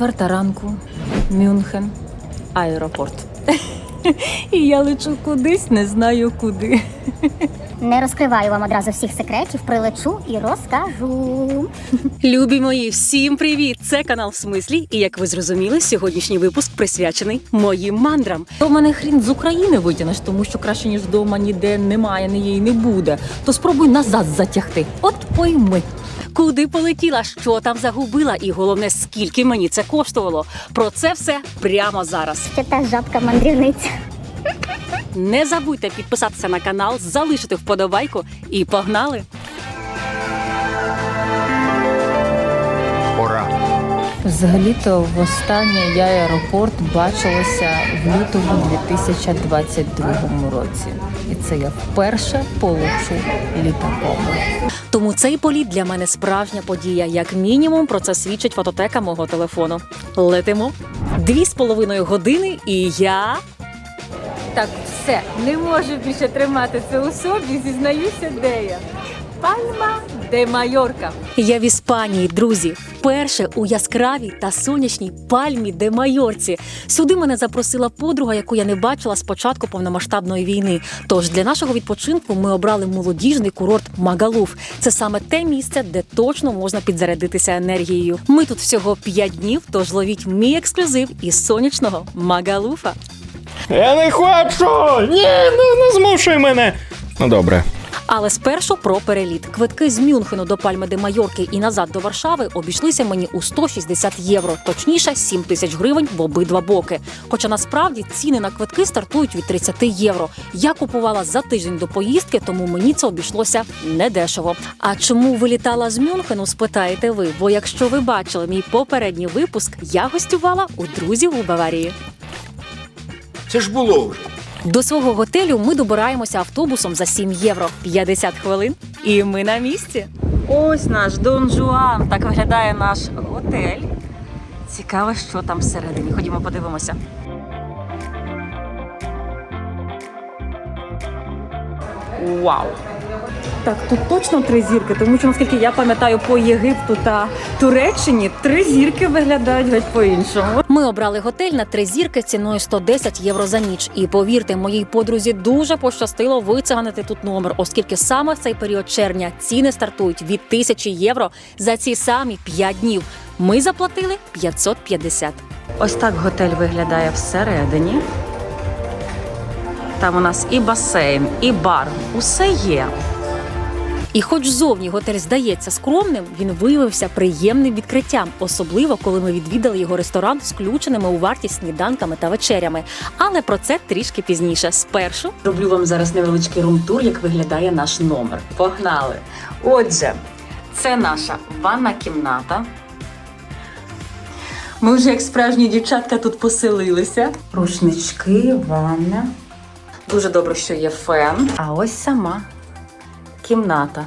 Четверта ранку, Мюнхен, аеропорт. І я лечу кудись, не знаю куди. Не розкриваю вам одразу всіх секретів, прилечу і розкажу. Любі мої, всім привіт! Це канал в смислі. І як ви зрозуміли, сьогоднішній випуск присвячений моїм мандрам. То в мене хрін з України витягнеш, тому що краще ніж вдома ніде немає, не є і не буде. То спробуй назад затягти. От пойми. Куди полетіла, що там загубила, і головне, скільки мені це коштувало. Про це все прямо зараз. Це та жабка мандрівниця. Не забудьте підписатися на канал, залишити вподобайку і погнали! Взагалі-то востаннє я аеропорт бачилася в лютому 2022 році. І це я вперше полечу літаком. Тому цей політ для мене справжня подія. Як мінімум, про це свідчить фототека мого телефону. Летимо дві з половиною години, і я Так, все, не можу більше тримати це у собі. Зізнаюся, де я. Пальма де Майорка. Я в Іспанії, друзі, вперше у яскравій та сонячній пальмі де Майорці. Сюди мене запросила подруга, яку я не бачила з початку повномасштабної війни. Тож для нашого відпочинку ми обрали молодіжний курорт Магалуф. Це саме те місце, де точно можна підзарядитися енергією. Ми тут всього 5 днів, тож ловіть мій ексклюзив із сонячного Магалуфа. Я не хочу! Ні, ну не змушуй мене. Ну добре. Але спершу про переліт. Квитки з Мюнхену до Пальми де Майорки і назад до Варшави обійшлися мені у 160 євро, точніше 7 тисяч гривень в обидва боки. Хоча насправді ціни на квитки стартують від 30 євро. Я купувала за тиждень до поїздки, тому мені це обійшлося недешево. А чому вилітала з Мюнхену? Спитаєте ви? Бо якщо ви бачили мій попередній випуск, я гостювала у друзів у Баварії. Це ж було вже. До свого готелю ми добираємося автобусом за 7 євро 50 хвилин, і ми на місці. Ось наш Дон Жуан. Так виглядає наш готель. Цікаво, що там всередині. Ходімо, подивимося. Вау! Так, тут точно три зірки, тому що наскільки я пам'ятаю по Єгипту та Туреччині, три зірки виглядають геть по-іншому. Ми обрали готель на три зірки ціною 110 євро за ніч. І повірте, моїй подрузі дуже пощастило вициганити тут номер, оскільки саме в цей період червня ціни стартують від 1000 євро за ці самі 5 днів. Ми заплатили 550. Ось так готель виглядає всередині. Там у нас і басейн, і бар. Усе є. І хоч зовні готель здається скромним, він виявився приємним відкриттям, особливо коли ми відвідали його ресторан з включеними у вартість сніданками та вечерями. Але про це трішки пізніше. Спершу роблю вам зараз невеличкий рум-тур, як виглядає наш номер. Погнали! Отже, це наша ванна кімната. Ми вже як справжні дівчатка тут поселилися. Рушнички, ванна. Дуже добре, що є фен. А ось сама кімната.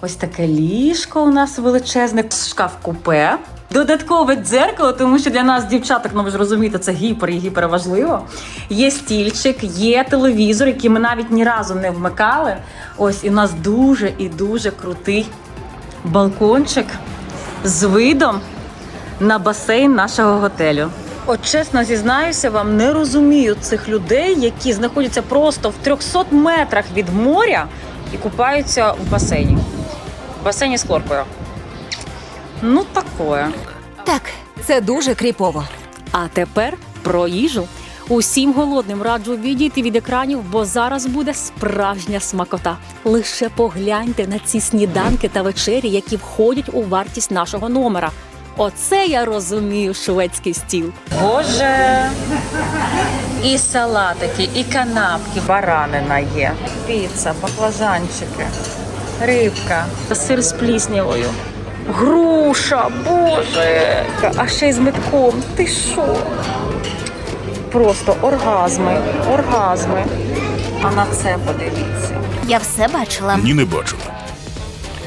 Ось таке ліжко у нас величезне, шкаф купе. Додаткове дзеркало, тому що для нас, дівчаток, ну ви ж розумієте, це гіпер і гіперважливо. Є стільчик, є телевізор, який ми навіть ні разу не вмикали. Ось і у нас дуже і дуже крутий балкончик з видом на басейн нашого готелю. От чесно зізнаюся, вам не розумію цих людей, які знаходяться просто в 300 метрах від моря купаються в басейні. В басейні з хлоркою. Ну, такое. Так, це дуже кріпово. А тепер про їжу. Усім голодним раджу відійти від екранів, бо зараз буде справжня смакота. Лише погляньте на ці сніданки та вечері, які входять у вартість нашого номера. Оце я розумію шведський стіл. Боже, і салатики, і канапки, баранина є, піца, баклажанчики, рибка, сир з пліснявою. Груша, боже, а ще й з метком. Ти що? Просто оргазми, оргазми. А на це подивіться. Я все бачила. Ні, не бачу.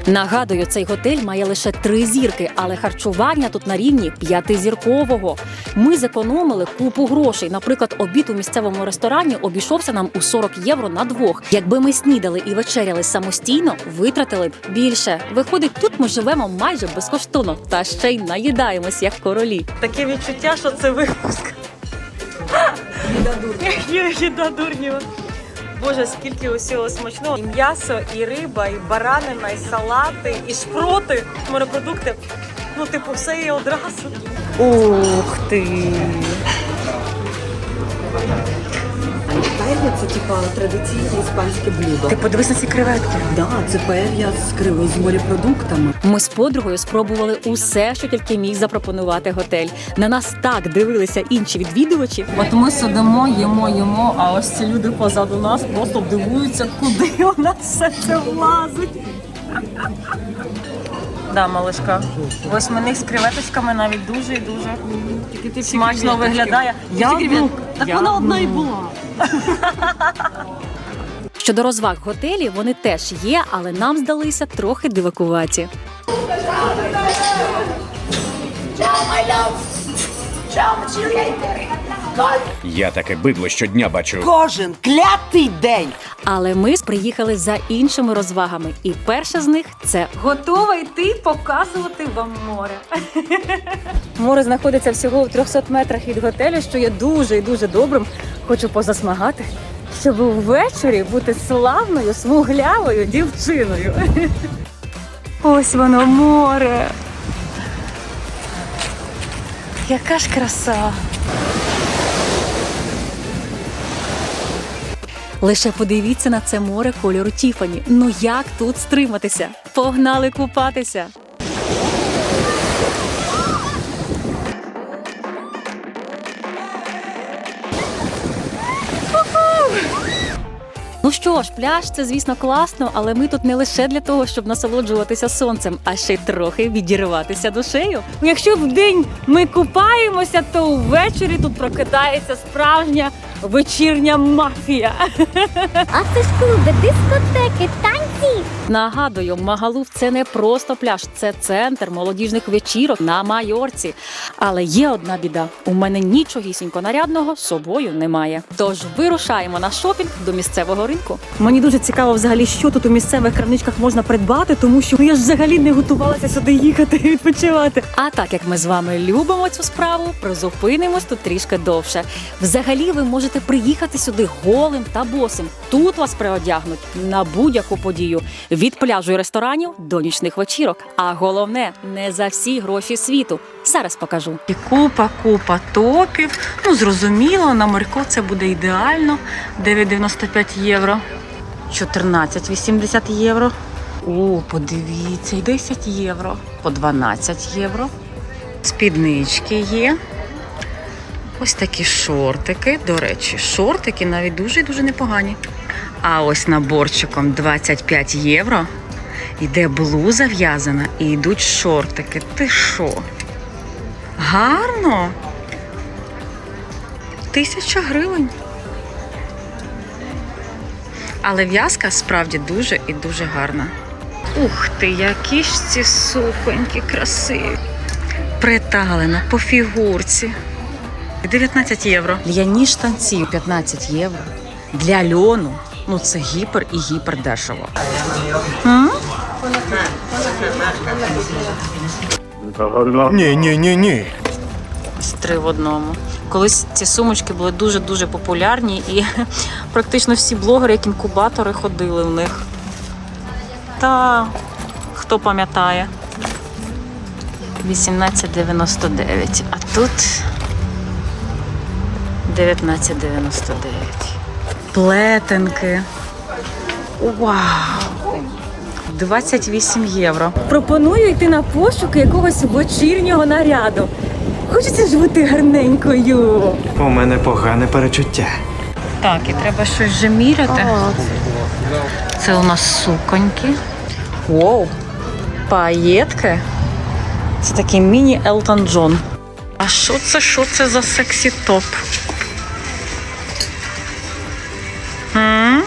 Нагадую, цей готель має лише три зірки, але харчування тут на рівні п'ятизіркового. Ми зекономили купу грошей. Наприклад, обід у місцевому ресторані обійшовся нам у 40 євро на двох. Якби ми снідали і вечеряли самостійно, витратили б більше. Виходить, тут ми живемо майже безкоштовно та ще й наїдаємось як королі. Таке відчуття, що це випуск. Їда дурнів. Дурнів. Боже, скільки усього смачного. І м'ясо, і риба, і баранина, і салати, і шпроти, морепродукти. Ну, типу, все є одразу. Ух ти! Паелья це типа традиційне іспанське блюдо. Ти подивись на ці креветки. Да, це паелья з криво з морепродуктами. Ми з подругою спробували усе, що тільки міг запропонувати готель. На нас так дивилися інші відвідувачі. От ми сидимо, їмо, їмо, а ось ці люди позаду нас просто дивуються, куди у нас все це влазить. Да, малишка. Восьминик з креветочками навіть дуже і дуже смачно виглядає. Я, ну, Так я- вона одна і була. Щодо розваг готелі, вони теж є, але нам здалися трохи дивакуваті. Я таке бидло щодня бачу. Кожен клятий день. Але ми приїхали за іншими розвагами, і перша з них це Готова йти показувати вам море. море знаходиться всього в 300 метрах від готелю, що є дуже і дуже добрим. Хочу позасмагати, щоб ввечері бути славною, смуглявою дівчиною. Ось воно море. Яка ж краса. Лише подивіться на це море кольору Тіфані. Ну як тут стриматися? Погнали купатися. Ну що ж, пляж це звісно класно, але ми тут не лише для того, щоб насолоджуватися сонцем, а ще й трохи відірватися душею. Якщо вдень ми купаємося, то ввечері тут прокидається справжня вечірня мафія. А це ж клуби, дискотеки, танці. Нагадую, Магалув це не просто пляж, це центр молодіжних вечірок на майорці. Але є одна біда: у мене нічогісінько нарядного з собою немає. Тож вирушаємо на шопінг до місцевого ринку. Мені дуже цікаво взагалі, що тут у місцевих крамничках можна придбати, тому що я ж взагалі не готувалася сюди їхати і відпочивати. А так як ми з вами любимо цю справу, призупинимось тут трішки довше. Взагалі, ви можете приїхати сюди голим та босим. Тут вас приодягнуть на будь-яку подію від пляжу і ресторанів до нічних вечірок. А головне, не за всі гроші світу. Зараз покажу. І купа, купа топів. Ну, зрозуміло, на морько це буде ідеально. 9,95 євро. 14,80 євро. О, подивіться, і 10 євро. По 12 євро. Спіднички є. Ось такі шортики. До речі, шортики навіть дуже і дуже непогані. А ось наборчиком 25 євро. Іде блуза в'язана і йдуть шортики. Ти що? Гарно. Тисяча гривень. Але в'язка справді дуже і дуже гарна. Ух ти, які ж ці суконьки красиві. Приталена по фігурці. 19 євро. Ляні штанці 15 євро. Для льону. Ну це гіпер і гіпер дешево. М? Ні, ні, ні, ні. Ось три в одному. Колись ці сумочки були дуже-дуже популярні, і практично всі блогери, як інкубатори, ходили в них. Та хто пам'ятає? 18,99. А тут 19,99. Плетенки. Вау! 28 євро. Пропоную йти на пошуки якогось вечірнього наряду. Хочеться ж бути гарненькою. У мене погане перечуття. Так, і треба щось вже міряти. Це у нас суконьки. Воу. Паєтки. Це такий міні Елтон Джон. А що це? Що це за сексі топ? М?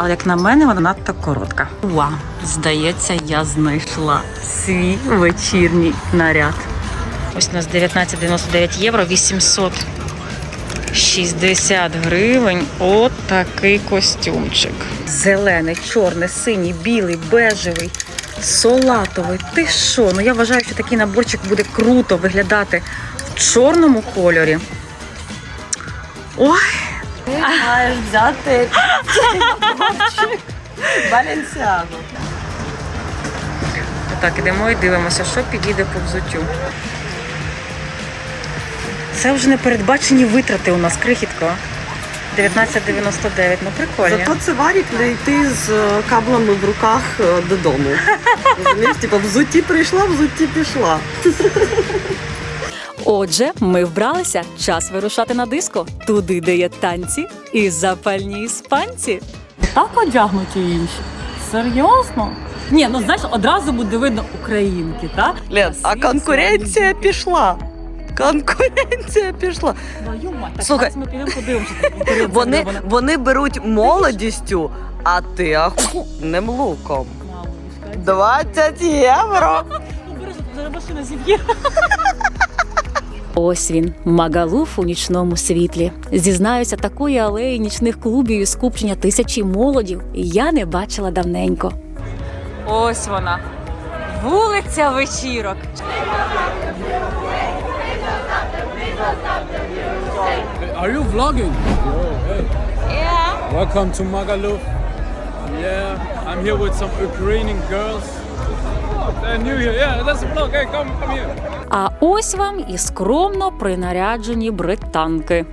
Але як на мене, вона надто коротка. Вау, здається, я знайшла свій вечірній наряд. Ось у нас 19,99 євро, 860 гривень. От такий костюмчик. Зелений, чорний, синій, білий, бежевий, салатовий. Ти що? Ну я вважаю, що такий наборчик буде круто виглядати в чорному кольорі. Ой, Маєш взяти Баленсіаго. Так, ідемо і дивимося, що підійде по взуттю. Це вже не передбачені витрати у нас, крихітко. 19,99, ну прикольно. Зато це варік не йти з е, каблами в руках е, додому. Розумієш, типу, взутті прийшла, взутті пішла. Отже, ми вбралися. Час вирушати на диско. Туди, де є танці і запальні іспанці. Так одягнуті інші. Серйозно? Ні, ну знаєш, одразу буде видно українки, так? Лен, а конкуренція пішла. Конкуренція пішла. Твою мать, так Слухай. зараз ми підемо подивимося. конкуренція Вони, буде. вони беруть молодістю, а ти ахуєнним луком. Мамочка, 20 євро. обережно, зараз машина зіб'є. Ось він, Магалуф у нічному світлі. Зізнаюся, такої алеї нічних клубів і скупчення тисячі молодів я не бачила давненько. Ось вона. Вулиця вечірок. Are you vlogging? Yeah. Welcome to Magaluf. Yeah, I'm here with some Ukrainian girls. Oh, they're new here. Yeah, that's a vlog. Hey, come, come here. А ось вам і скромно принаряджені британки.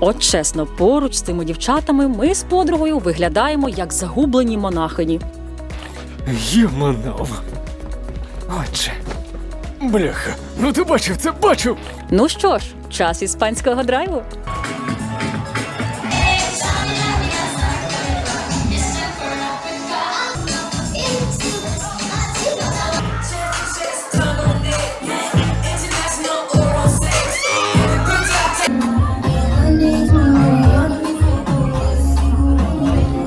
От чесно, поруч з цими дівчатами ми з подругою виглядаємо як загублені монахині. Єманов. Отже. Бляха, ну ти бачив це, бачив. Ну що ж, час іспанського драйву.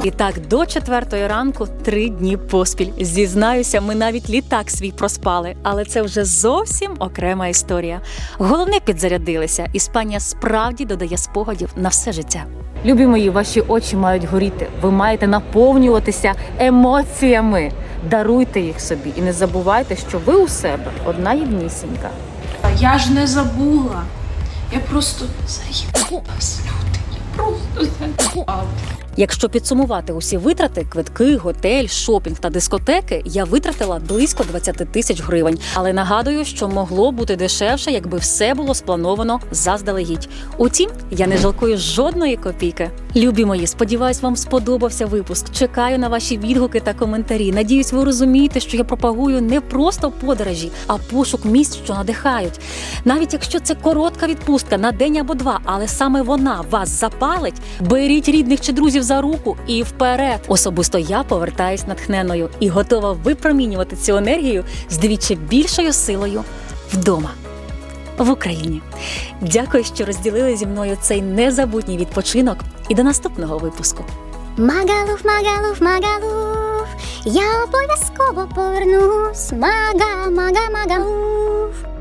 І так до четвертої ранку три дні поспіль. Зізнаюся, ми навіть літак свій проспали, але це вже зовсім окрема історія. Головне підзарядилися. Іспанія справді додає спогадів на все життя. Любі мої, ваші очі мають горіти. Ви маєте наповнюватися емоціями. Даруйте їх собі і не забувайте, що ви у себе одна єднісінька. Я ж не забула. Я просто заїбалась, люди. Я просто заїбалась. Якщо підсумувати усі витрати, квитки, готель, шопінг та дискотеки, я витратила близько 20 тисяч гривень. Але нагадую, що могло бути дешевше, якби все було сплановано заздалегідь. Утім, я не жалкую жодної копійки. Любі мої, сподіваюсь, вам сподобався випуск. Чекаю на ваші відгуки та коментарі. Надіюсь, ви розумієте, що я пропагую не просто подорожі, а пошук місць, що надихають. Навіть якщо це коротка відпустка на день або два, але саме вона вас запалить, беріть рідних чи друзів за руку і вперед. Особисто я повертаюсь натхненою і готова випромінювати цю енергію з двічі більшою силою вдома. В Україні дякую, що розділили зі мною цей незабутній відпочинок. І до наступного випуску. Магалуф, магалуф, магалуф. Я обов'язково повернусь. Мага, мага, магалуф.